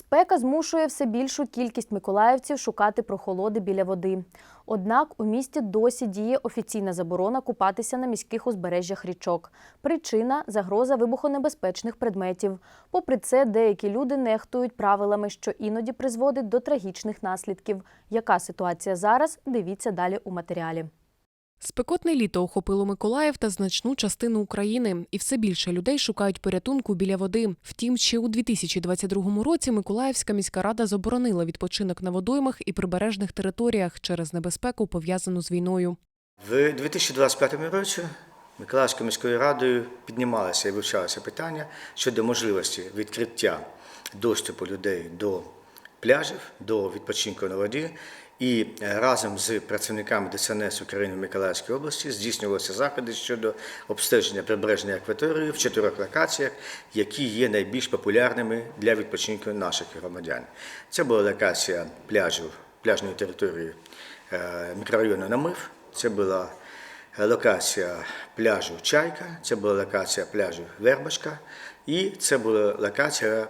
Спека змушує все більшу кількість миколаївців шукати прохолоди біля води. Однак у місті досі діє офіційна заборона купатися на міських узбережжях річок. Причина загроза вибухонебезпечних предметів. Попри це, деякі люди нехтують правилами, що іноді призводить до трагічних наслідків. Яка ситуація зараз? Дивіться далі у матеріалі. Спекотне літо охопило Миколаїв та значну частину України, і все більше людей шукають порятунку біля води. Втім, ще у 2022 році Миколаївська міська рада заборонила відпочинок на водоймах і прибережних територіях через небезпеку, пов'язану з війною. В 2025 році Миколаївською міською радою піднімалося і вивчалося питання щодо можливості відкриття доступу людей до пляжів, до відпочинку на воді. І разом з працівниками ДСНС України в Миколаївській області здійснювалися заходи щодо обстеження прибережної акваторії в чотирьох локаціях, які є найбільш популярними для відпочинку наших громадян. Це була локація пляжу, пляжної території е, мікрорайону Намив, це була локація пляжу Чайка, це була локація пляжу Вербашка, і це була локація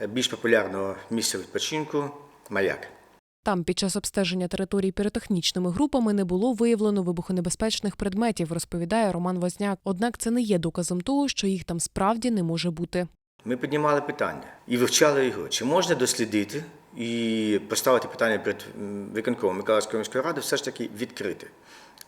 більш популярного місця відпочинку Маяк. Там під час обстеження територій піротехнічними групами не було виявлено вибухонебезпечних предметів, розповідає Роман Возняк. Однак це не є доказом того, що їх там справді не може бути. Ми піднімали питання і вивчали його, чи можна дослідити і поставити питання перед м, виконкомом Миколаївської міської ради, все ж таки відкрити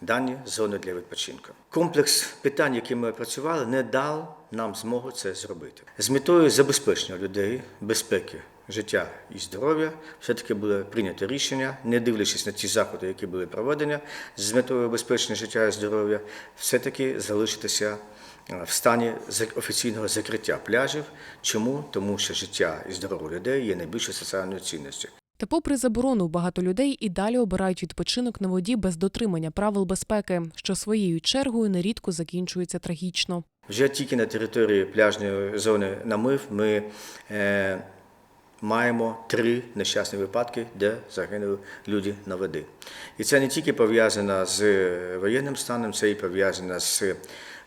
дані зони для відпочинку. Комплекс питань, які ми опрацювали, не дав нам змогу це зробити. З метою забезпечення людей, безпеки, життя і здоров'я, все-таки було прийнято рішення, не дивлячись на ті заходи, які були проведені, з метою обезпечення життя і здоров'я, все-таки залишитися е, в стані офіційного закриття пляжів. Чому? Тому що життя і здоров'я людей є найбільшою соціальною цінністю. Та, попри заборону, багато людей і далі обирають відпочинок на воді без дотримання правил безпеки, що своєю чергою нерідко закінчується трагічно. Вже тільки на території пляжної зони намив ми е, маємо три нещасні випадки, де загинули люди на воді. І це не тільки пов'язано з воєнним станом, це і пов'язано з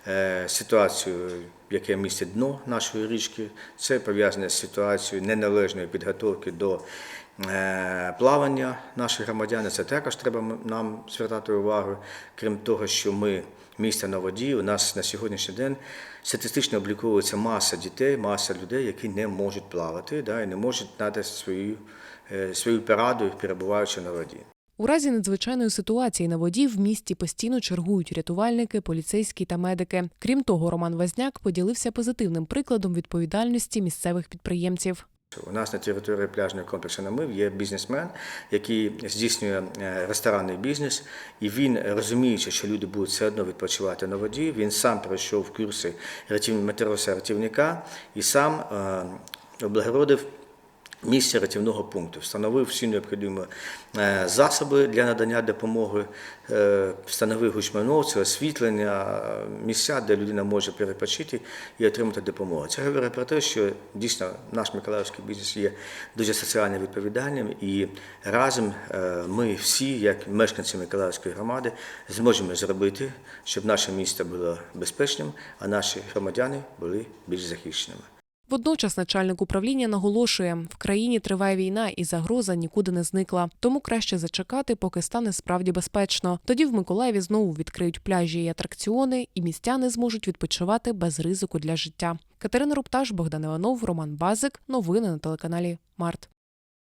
е, ситуацією, яке містить дно нашої річки, це пов'язано з ситуацією неналежної підготовки до е, плавання наших громадян. Це також треба нам звертати увагу. Крім того, що ми місто на воді, у нас на сьогоднішній день статистично обліковується маса дітей, маса людей, які не можуть плавати да, і не можуть надати свою, е, свою пораду, перебуваючи на воді. У разі надзвичайної ситуації на воді в місті постійно чергують рятувальники, поліцейські та медики. Крім того, Роман Возняк поділився позитивним прикладом відповідальності місцевих підприємців. У нас на території пляжного комплексу Намив є бізнесмен, який здійснює е, ресторанний бізнес, і він, розуміючи, що люди будуть все одно відпочивати на воді, він сам пройшов курси рятівника і сам е, облагородив місце рятівного пункту, встановив всі необхідні е, засоби для надання допомоги, е, встановив гучмановці, освітлення, місця, де людина може перепочити і отримати допомогу. Це говорить про те, що дійсно наш миколаївський бізнес є дуже соціально відповідальним, і разом е, ми всі, як мешканці Миколаївської громади, зможемо зробити, щоб наше місто було безпечним, а наші громадяни були більш захищеними. Водночас начальник управління наголошує, в країні триває війна і загроза нікуди не зникла. Тому краще зачекати, поки стане справді безпечно. Тоді в Миколаєві знову відкриють пляжі і атракціони, і містяни зможуть відпочивати без ризику для життя. Катерина Рупташ, Богдан Іванов, Роман Базик. Новини на телеканалі Март.